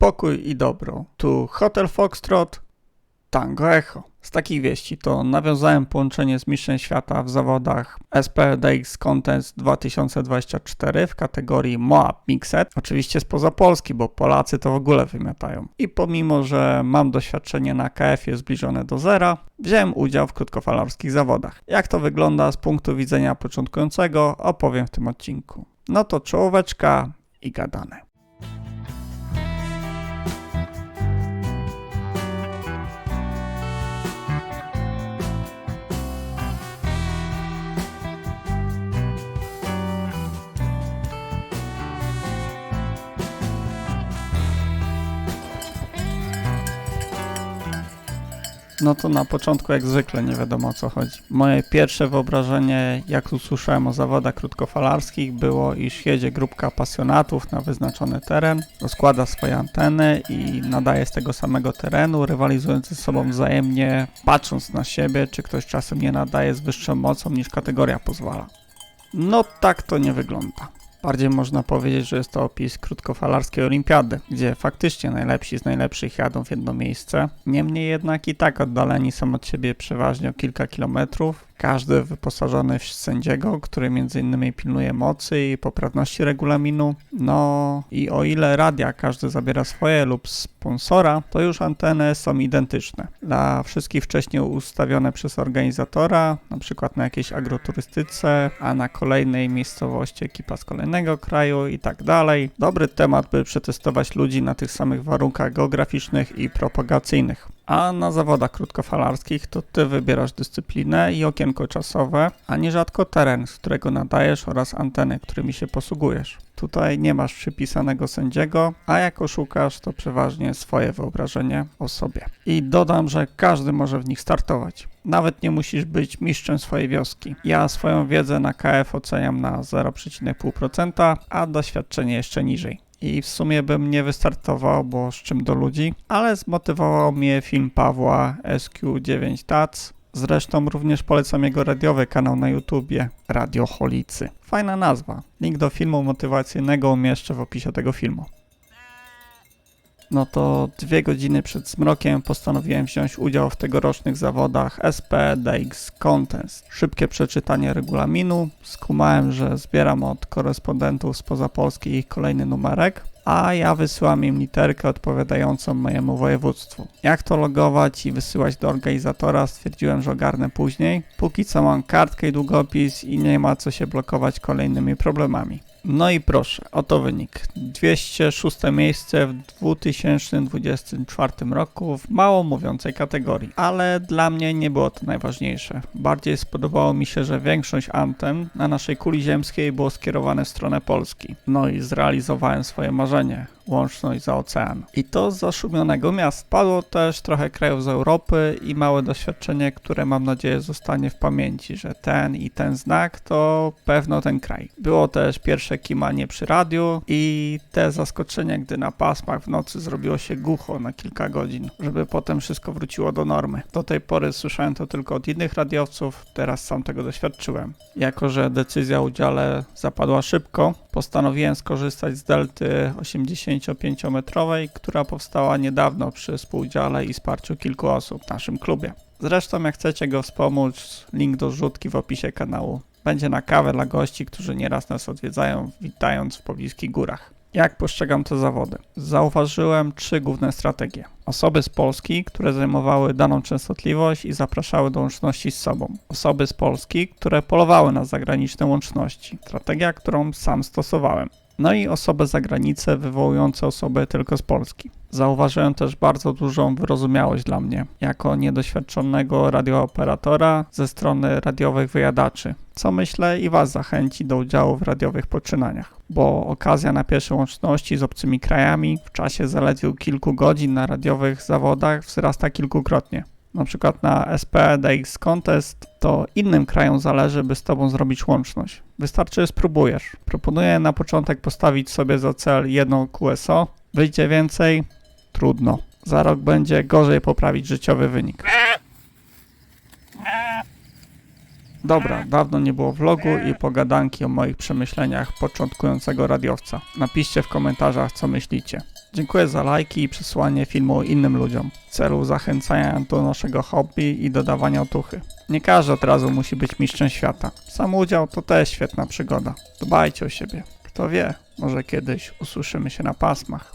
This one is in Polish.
pokój i dobro. Tu Hotel Foxtrot, Tango Echo. Z takich wieści to nawiązałem połączenie z Mistrzem Świata w zawodach SPDX Contest 2024 w kategorii Moab Mixed. Oczywiście spoza Polski, bo Polacy to w ogóle wymiatają. I pomimo, że mam doświadczenie na KF-ie zbliżone do zera, wziąłem udział w krótkofalarskich zawodach. Jak to wygląda z punktu widzenia początkującego, opowiem w tym odcinku. No to czołóweczka i gadane. No to na początku jak zwykle nie wiadomo o co chodzi. Moje pierwsze wyobrażenie, jak usłyszałem o zawodach krótkofalarskich, było, iż jedzie grupka pasjonatów na wyznaczony teren, rozkłada swoje anteny i nadaje z tego samego terenu, rywalizując ze sobą wzajemnie, patrząc na siebie, czy ktoś czasem nie nadaje z wyższą mocą niż kategoria pozwala. No tak to nie wygląda. Bardziej można powiedzieć, że jest to opis krótkofalarskiej olimpiady, gdzie faktycznie najlepsi z najlepszych jadą w jedno miejsce. Niemniej jednak i tak oddaleni są od siebie przeważnie o kilka kilometrów, każdy wyposażony w sędziego, który m.in. pilnuje mocy i poprawności regulaminu. No i o ile radia każdy zabiera swoje lub sponsora, to już anteny są identyczne. Dla wszystkich wcześniej ustawione przez organizatora, na przykład na jakiejś agroturystyce, a na kolejnej miejscowości ekipa z kolejnego kraju i tak dalej. Dobry temat, by przetestować ludzi na tych samych warunkach geograficznych i propagacyjnych. A na zawodach krótkofalarskich to ty wybierasz dyscyplinę i okienko czasowe, a nierzadko teren, z którego nadajesz oraz anteny, którymi się posługujesz. Tutaj nie masz przypisanego sędziego, a jak oszukasz, to przeważnie swoje wyobrażenie o sobie. I dodam, że każdy może w nich startować. Nawet nie musisz być mistrzem swojej wioski. Ja swoją wiedzę na KF oceniam na 0,5%, a doświadczenie jeszcze niżej i w sumie bym nie wystartował, bo z czym do ludzi, ale zmotywował mnie film Pawła SQ9 Tats. Zresztą również polecam jego radiowy kanał na YouTubie, Radioholicy. Fajna nazwa. Link do filmu motywacyjnego umieszczę w opisie tego filmu. No to dwie godziny przed zmrokiem postanowiłem wziąć udział w tegorocznych zawodach SPDX Contest. Szybkie przeczytanie regulaminu, skumałem, że zbieram od korespondentów spoza Polski ich kolejny numerek, a ja wysyłam im literkę odpowiadającą mojemu województwu. Jak to logować i wysyłać do organizatora stwierdziłem, że ogarnę później. Póki co mam kartkę i długopis i nie ma co się blokować kolejnymi problemami. No i proszę, oto wynik. 206 miejsce w 2024 roku w mało mówiącej kategorii. Ale dla mnie nie było to najważniejsze. Bardziej spodobało mi się, że większość antem na naszej kuli ziemskiej było skierowane w stronę Polski. No i zrealizowałem swoje marzenie łączność za ocean. I to z zaszumionego miasta. Padło też trochę krajów z Europy i małe doświadczenie, które mam nadzieję zostanie w pamięci, że ten i ten znak to pewno ten kraj. Było też pierwsze kimanie przy radiu i te zaskoczenie, gdy na pasmach w nocy zrobiło się głucho na kilka godzin, żeby potem wszystko wróciło do normy. Do tej pory słyszałem to tylko od innych radiowców, teraz sam tego doświadczyłem. Jako, że decyzja o udziale zapadła szybko, postanowiłem skorzystać z delty 85-metrowej, która powstała niedawno przy współudziale i wsparciu kilku osób w naszym klubie. Zresztą jak chcecie go wspomóc, link do rzutki w opisie kanału. Będzie na kawę dla gości, którzy nieraz nas odwiedzają, witając w pobliskich górach. Jak postrzegam te zawody? Zauważyłem trzy główne strategie. Osoby z Polski, które zajmowały daną częstotliwość i zapraszały do łączności z sobą. Osoby z Polski, które polowały na zagraniczne łączności. Strategia, którą sam stosowałem. No i osoby za granicę wywołujące osoby tylko z Polski. Zauważyłem też bardzo dużą wyrozumiałość dla mnie, jako niedoświadczonego radiooperatora ze strony radiowych wyjadaczy, co myślę i Was zachęci do udziału w radiowych poczynaniach, bo okazja na pierwsze łączności z obcymi krajami w czasie zaledwie kilku godzin na radiowych zawodach wzrasta kilkukrotnie. Na przykład na SPDX Contest to innym krajom zależy, by z Tobą zrobić łączność. Wystarczy, że spróbujesz. Proponuję na początek postawić sobie za cel jedną QSO. Wyjdzie więcej? Trudno. Za rok będzie gorzej poprawić życiowy wynik. Dobra, dawno nie było vlogu i pogadanki o moich przemyśleniach początkującego radiowca. Napiszcie w komentarzach, co myślicie. Dziękuję za lajki i przesłanie filmu innym ludziom w celu zachęcania do naszego hobby i dodawania otuchy. Nie każdy od razu musi być mistrzem świata. Sam udział to też świetna przygoda. Dbajcie o siebie. Kto wie, może kiedyś usłyszymy się na pasmach.